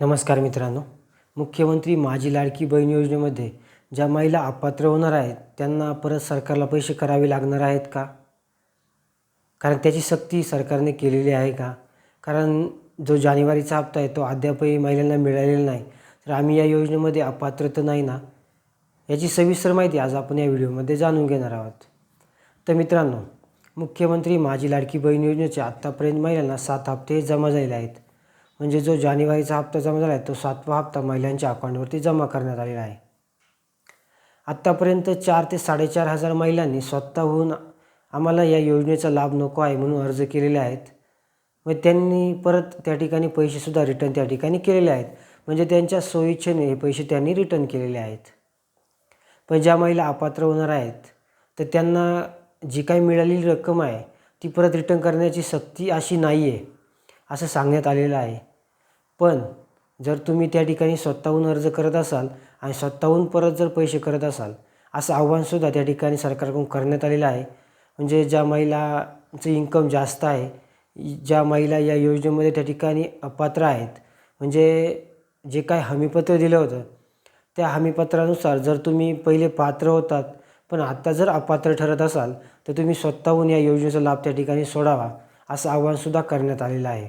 नमस्कार मित्रांनो. मुख्यमंत्री माझी लाडकी बहीण योजनेमध्ये ज्या महिला अपात्र होणार आहेत त्यांना परत सरकारला पैसे करावे लागणार आहेत का? कारण त्याची सक्ती सरकारने केलेली आहे का? कारण जो जानेवारीचा हप्ता आहे तो अद्यापही महिलांना मिळालेला नाही. तर आम्ही या योजनेमध्ये अपात्र तर नाही ना? याची सविस्तर माहिती आज आपण या व्हिडिओमध्ये जाणून घेणार आहोत. तर मित्रांनो मुख्यमंत्री माझी लाडकी बहीण योजनेचे आत्तापर्यंत महिलांना सात हप्ते जमा झालेले आहेत. म्हणजे जो जानेवारीचा हप्ता जमा झाला आहे तो सातवा हप्ता महिलांच्या अकाउंटवरती जमा करण्यात आलेला आहे. आत्तापर्यंत चार ते साडेचार हजार महिलांनी स्वतःहून आम्हाला या योजनेचा लाभ नको आहे म्हणून अर्ज केलेले आहेत. व त्यांनी परत त्या ठिकाणी पैसेसुद्धा रिटर्न त्या ठिकाणी केलेले आहेत. म्हणजे त्यांच्या सोयीच्छेने हे पैसे त्यांनी रिटर्न केलेले आहेत. पण ज्या महिला अपात्र होणार आहेत तर त्यांना जी काही मिळालेली रक्कम आहे ती परत रिटर्न करण्याची सक्ती अशी नाही आहे असं सांगण्यात आलेलं आहे. पण जर तुम्ही त्या ठिकाणी स्वतःहून अर्ज करत असाल आणि स्वतःहून परत जर पैसे करत असाल असं आव्हानसुद्धा त्या ठिकाणी सरकारकडून करण्यात आलेलं आहे. म्हणजे ज्या महिलाचं इन्कम जास्त आहे ज्या महिला या योजनेमध्ये त्या ठिकाणी अपात्र आहेत म्हणजे जे काय हमीपत्र दिलं होतं त्या हमीपत्रानुसार जर तुम्ही पहिले पात्र होतात पण आत्ता जर अपात्र ठरत असाल तर तुम्ही स्वतःहून या योजनेचा लाभ त्या ठिकाणी सोडावा असं आव्हानसुद्धा करण्यात आलेलं आहे.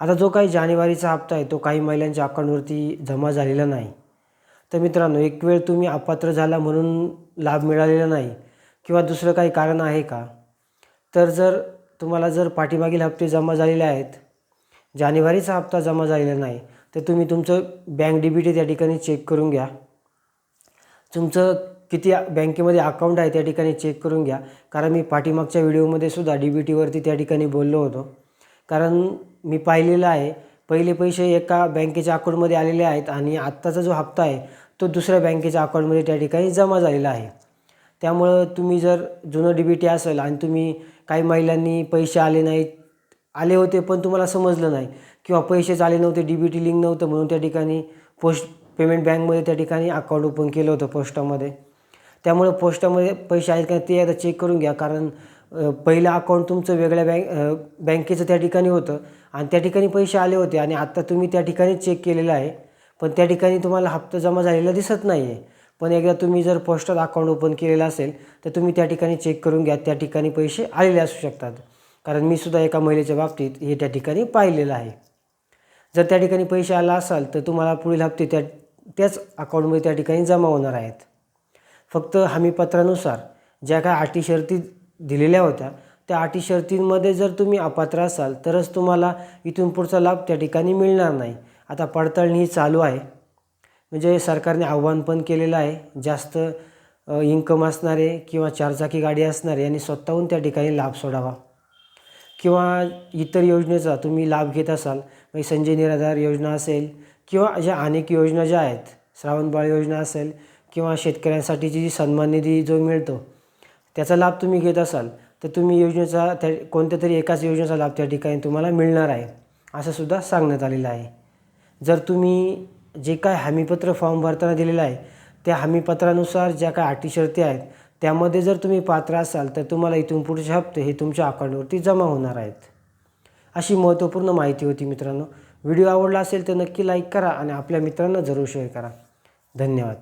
आता जो काही जानेवारीचा हप्ता आहे तो काही महिलांच्या अकाउंटवरती जमा झालेला नाही. तर मित्रांनो एक वेळ तुम्ही अपात्र झाला म्हणून लाभ मिळालेला नाही किंवा दुसरं काही कारण आहे का? तर जर तुम्हाला जर पाठीमागील हप्ते जमा झालेले आहेत जानेवारीचा हप्ता जमा झालेला नाही तर तुम्ही तुमचं बँक डी बी टी त्या ठिकाणी चेक करून घ्या. तुमचं किती बँकेमध्ये अकाउंट आहे त्या ठिकाणी चेक करून घ्या. कारण मी पाठीमागच्या व्हिडिओमध्ये सुद्धा डी बी टीवरती त्या ठिकाणी बोललो होतो. कारण मी पाहिलेलं आहे. पहिले पैसे एका बँकेच्या अकाउंटमध्ये आलेले आहेत आणि आत्ताचा जो हप्ता आहे तो दुसऱ्या बँकेच्या अकाउंटमध्ये त्या ठिकाणी जमा झालेला आहे. त्यामुळं तुम्ही जर जुनं डी बी टी असेल आणि तुम्ही काही महिलांनी पैसे आले नाहीत आले होते पण तुम्हाला समजलं नाही किंवा पैसेच आले नव्हते डी बी टी लिंक नव्हतं म्हणून त्या ठिकाणी पोस्ट पेमेंट बँकमध्ये त्या ठिकाणी अकाउंट ओपन केलं होतं पोस्टामध्ये त्यामुळं पोस्टामध्ये पैसे आहेत का ते आता चेक करून घ्या कारण पहिलं अकाउंट तुमचं वेगळ्या बँक बँकेचं त्या ठिकाणी होतं आणि त्या ठिकाणी पैसे आले होते आणि आत्ता तुम्ही त्या ठिकाणी चेक केलेलं आहे. पण त्या ठिकाणी तुम्हाला हप्ता जमा झालेला दिसत नाही आहे पण एकदा तुम्ही जर पोस्टात अकाउंट ओपन केलेलं असेल तर तुम्ही त्या ठिकाणी चेक करून घ्या त्या ठिकाणी पैसे आलेले असू शकतात. कारण मी सुद्धा एका महिलेच्या बाबतीत हे त्या ठिकाणी पाहिलेलं आहे. जर त्या ठिकाणी पैसे आला असाल तर तुम्हाला पुढील हप्ते त्या त्याच अकाउंटमध्ये त्या ठिकाणी जमा होणार आहेत. फक्त हमीपत्रानुसार ज्या काय अटी शर्ती दिलेल्या होत्या. त्या अटी शर्तींमध्ये जर तुम्ही अपात्र असाल तरच तुम्हाला इथून पुढचा लाभ त्या ठिकाणी मिळणार नाही. आता पडताळणी ही चालू आहे. म्हणजे सरकारने आव्हान पण केलेलं आहे. जास्त इन्कम असणारे किंवा चारचाकी गाडी असणारे यांनी स्वतःहून त्या ठिकाणी लाभ सोडावा. किंवा इतर योजनेचा तुम्ही लाभ घेत असाल म्हणजे संजय निराधार योजना असेल किंवा अशा अनेक योजना ज्या आहेत श्रावणबाळ योजना असेल किंवा शेतकऱ्यांसाठीची जी सन्मान निधी जो मिळतो त्याचा लाभ तुम्ही घेत असाल तर तुम्ही योजनेचा त्या कोणत्या तरी एकाच योजनेचा लाभ त्या ठिकाणी तुम्हाला मिळणार आहे असं सुद्धा सांगण्यात आलेलं आहे. जर तुम्ही जे काय हमीपत्र फॉर्म भरताना दिलेलं आहे त्या हमीपत्रानुसार ज्या काय अटी शर्ती आहेत त्यामध्ये जर तुम्ही पात्र असाल तर तुम्हाला इथून पुढचे हप्ते हे तुमच्या अकाउंटवरती जमा होणार आहेत. अशी महत्त्वपूर्ण माहिती होती मित्रांनो. व्हिडिओ आवडला असेल तर नक्की लाईक करा आणि आपल्या मित्रांना जरूर शेअर करा. धन्यवाद.